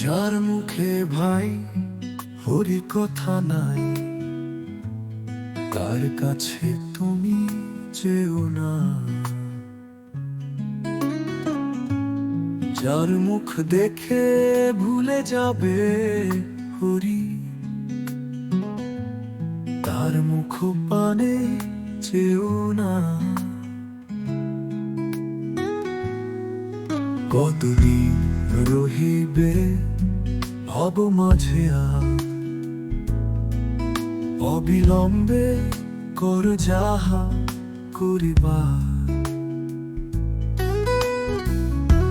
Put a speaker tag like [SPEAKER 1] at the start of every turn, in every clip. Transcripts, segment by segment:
[SPEAKER 1] যার মুখে ভাই, হরি কথা নাই। কার কাছে তুমি চেও না। যার মুখ দেখে ভুলে যাবে হরি, তার মুখ পানে চেও না। কতদিন রহিবে ভব মাঝে অবিলম্বে কর যাহা করিবা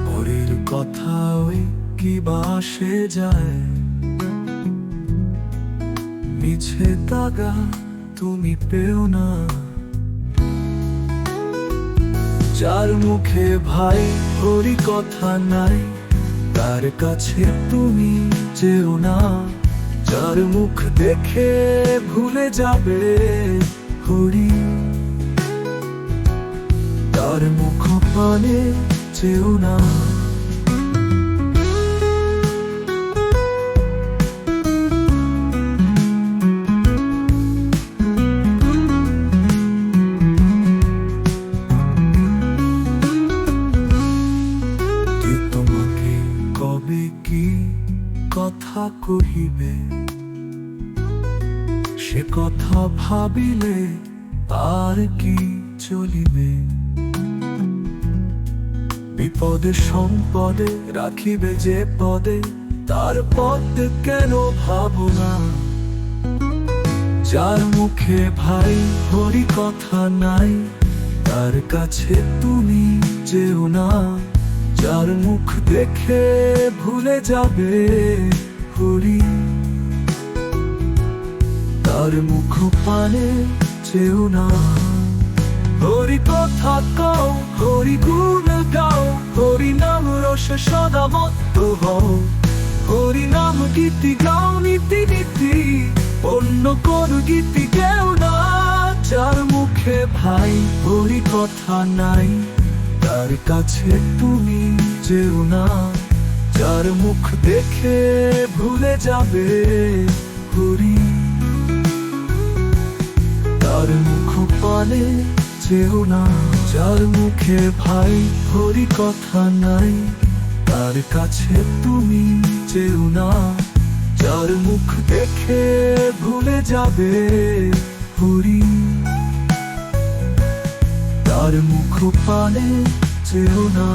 [SPEAKER 1] পরের কথা ওই কি বাসে যায়। মিছে তাগা তুমি পেও না। যার মুখে ভাই হরি কথা নাই তার কাছে তুমি যেও না, যার মুখ দেখে ভুলে যাবে হরি। তার মুখ পানে যেও না। কথা কহিবে। সে কথা ভাবিলে আর কি চলিবে? বিপদে সম্পদে রাখিবে যে পদে, তার পদ কেন ভাবনা যার মুখে ভাই হরি কথা নাই, তার কাছে তুমি যেও না। যার মুখ দেখে ভুলে যাবে হরি তার মুখ পানে যেও না। হরি কথা কও, হরি গুণ গাও, হরি নাম রস সদা মত্ত হও। হরি নাম গীতি গাও, নীতি নীতি, অন্য কোন গীতি কেউ না। যার মুখে ভাই, হরি কথা নাই, তার কাছে তুমি যেও না। যার মুখ দেখে ভুলে যাবে হরি তার মুখ পানে যেও না, যার মুখে ভাই হরি কথা নাই, তার কাছে তুমি যেও না। যার মুখ দেখে ভুলে যাবে হরি তার মুখ পানে যেও না।